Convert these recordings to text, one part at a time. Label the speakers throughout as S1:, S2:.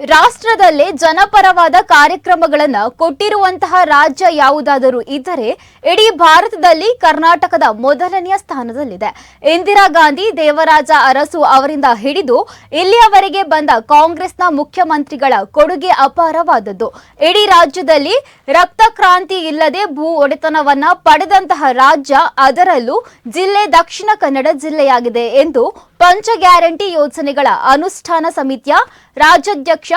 S1: ರಾಷ್ಟ್ರದಲ್ಲೇ ಜನಪರವಾದ ಕಾರ್ಯಕ್ರಮಗಳನ್ನು ಕೊಟ್ಟಿರುವಂತಹ ರಾಜ್ಯ ಯಾವುದಾದರೂ ಇದ್ದರೆ ಇಡೀ ಭಾರತದಲ್ಲಿ ಕರ್ನಾಟಕದ ಮೊದಲನೆಯ ಸ್ಥಾನದಲ್ಲಿದೆ. ಇಂದಿರಾ ಗಾಂಧಿ, ದೇವರಾಜ ಅರಸು ಅವರಿಂದ ಹಿಡಿದು ಇಲ್ಲಿಯವರೆಗೆ ಬಂದ ಕಾಂಗ್ರೆಸ್ನ ಮುಖ್ಯಮಂತ್ರಿಗಳ ಕೊಡುಗೆ ಅಪಾರವಾದದ್ದು. ಇಡೀ ರಾಜ್ಯದಲ್ಲಿ ರಕ್ತ ಕ್ರಾಂತಿ ಇಲ್ಲದೆ ಭೂ ಒಡೆತನವನ್ನ ಪಡೆದಂತಹ ರಾಜ್ಯ ಅದರಲ್ಲೂ ಜಿಲ್ಲೆ ದಕ್ಷಿಣ ಕನ್ನಡ ಜಿಲ್ಲೆಯಾಗಿದೆ ಎಂದು ಪಂಚ ಗ್ಯಾರಂಟಿ ಯೋಜನೆಗಳ ಅನುಷ್ಠಾನ ಸಮಿತಿಯ ರಾಜ್ಯಾಧ್ಯಕ್ಷ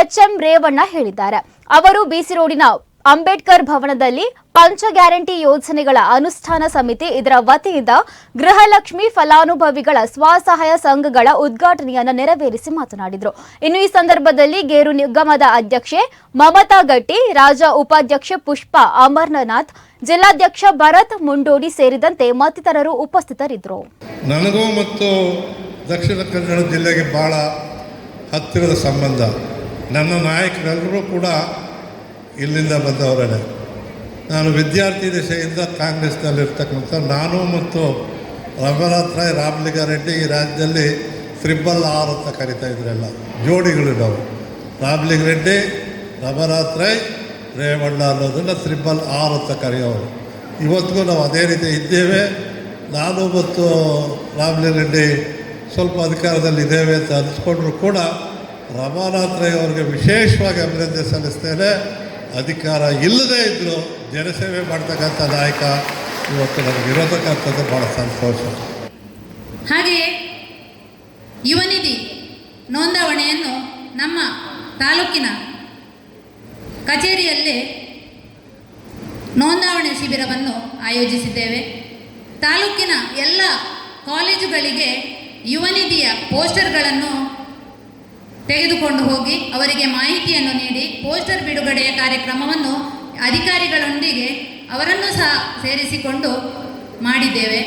S1: ಎಚ್ ಎಂ ರೇವಣ್ಣ ಹೇಳಿದ್ದಾರೆ. ಅವರು ಬಿಸಿ ರೋಡಿನ ಅಂಬೇಡ್ಕರ್ ಭವನದಲ್ಲಿ ಪಂಚ ಗ್ಯಾರಂಟಿ ಯೋಜನೆಗಳ ಅನುಷ್ಠಾನ ಸಮಿತಿ ಇದರ ವತಿಯಿಂದ ಗೃಹಲಕ್ಷ್ಮಿ ಫಲಾನುಭವಿಗಳ ಸ್ವಸಹಾಯ ಸಂಘಗಳ ಉದ್ಘಾಟನೆಯನ್ನು ನೆರವೇರಿಸಿ ಮಾತನಾಡಿದರು. ಇನ್ನು ಈ ಸಂದರ್ಭದಲ್ಲಿ ಗೇರು ನಿಗಮದ ಅಧ್ಯಕ್ಷೆ ಮಮತಾ ಗಟ್ಟಿ ರಾಜ ಉಪಾಧ್ಯಕ್ಷೆ ಪುಷ್ಪ ಅಮರ್ನಾಥ್, ಜಿಲ್ಲಾಧ್ಯಕ್ಷ ಭರತ್ ಮುಂಡೋಡಿ ಸೇರಿದಂತೆ ಮತ್ತಿತರರು ಉಪಸ್ಥಿತರಿದ್ದರು.
S2: ನನಗೂ ಮತ್ತು ದಕ್ಷಿಣ ಕನ್ನಡ ಜಿಲ್ಲೆಗೆ ಬಹಳ ಹತ್ತಿರದ ಸಂಬಂಧ. ನನ್ನ ನಾಯಕರೆಲ್ಲರೂ ಕೂಡ ಇಲ್ಲಿಂದ ಬಂದವರೇ. ನಾನು ವಿದ್ಯಾರ್ಥಿ ದಶೆಯಿಂದ ಕಾಂಗ್ರೆಸ್ನಲ್ಲಿರ್ತಕ್ಕಂಥ ನಾನು ಮತ್ತು ರಘುನಾಥ್ ರಾಯ್ ರಾಮಲಿಂಗಾರೆಡ್ಡಿ ಈ ರಾಜ್ಯದಲ್ಲಿ ತ್ರಿಬಲ್ ಆರ್ ಅಂತ ಕರಿತಾ ಇದ್ರೆಲ್ಲ. ಜೋಡಿಗಳು ನಾವು ರಾಮಲಿಂಗಾರೆಡ್ಡಿ ರಘುನಾಥ್ ರಾಯ್ ರೇವಣ್ಣ ಅನ್ನೋದನ್ನು ತ್ರಿಬಲ್ ಆರ್ ಅಂತ ಕರೆಯೋರು. ಇವತ್ತಿಗೂ ನಾವು ಅದೇ ರೀತಿ ಇದ್ದೇವೆ. ನಾನು ಮತ್ತು ರಾಮಲಿಂಗಾರೆಡ್ಡಿ ಸ್ವಲ್ಪ ಅಧಿಕಾರದಲ್ಲಿ ಇದ್ದೇವೆ ಅಂತ ಅನಿಸ್ಕೊಂಡ್ರು ಕೂಡ ರಮಾನಾಥ್ ರೈ ಅವ್ರಿಗೆ ವಿಶೇಷವಾಗಿ ಅಭಿನಂದನೆ ಸಲ್ಲಿಸ್ತೇನೆ. ಅಧಿಕಾರ ಇಲ್ಲದೇ ಇದ್ದರೂ ಜನಸೇವೆ ಮಾಡ್ತಕ್ಕಂಥ ನಾಯಕ ಇವತ್ತು ನಮಗೆ ಇರೋತಕ್ಕಂಥದ್ದು ಬಹಳ ಸಂತೋಷ.
S3: ಹಾಗೆಯೇ ಯುವನಿಧಿ ನೋಂದಾವಣೆಯನ್ನು ನಮ್ಮ ತಾಲೂಕಿನ ಕಚೇರಿಯಲ್ಲೇ ನೋಂದಾವಣೆ ಶಿಬಿರವನ್ನು ಆಯೋಜಿಸಿದ್ದೇವೆ. ತಾಲೂಕಿನ ಎಲ್ಲ ಕಾಲೇಜುಗಳಿಗೆ ಯುವನಿಧಿಯ ಪೋಸ್ಟರ್ಗಳನ್ನು ತೆಗೆದುಕೊಂಡು ಹೋಗಿ ಅವರಿಗೆ ಮಾಹಿತಿಯನ್ನು ನೀಡಿ ಪೋಸ್ಟರ್ ಬಿಡುಗಡೆಯ ಕಾರ್ಯಕ್ರಮವನ್ನು ಅಧಿಕಾರಿಗಳೊಂದಿಗೆ ಅವರನ್ನು ಸಹ ಸೇರಿಸಿಕೊಂಡು ಮಾಡಿದ್ದೇವೆ.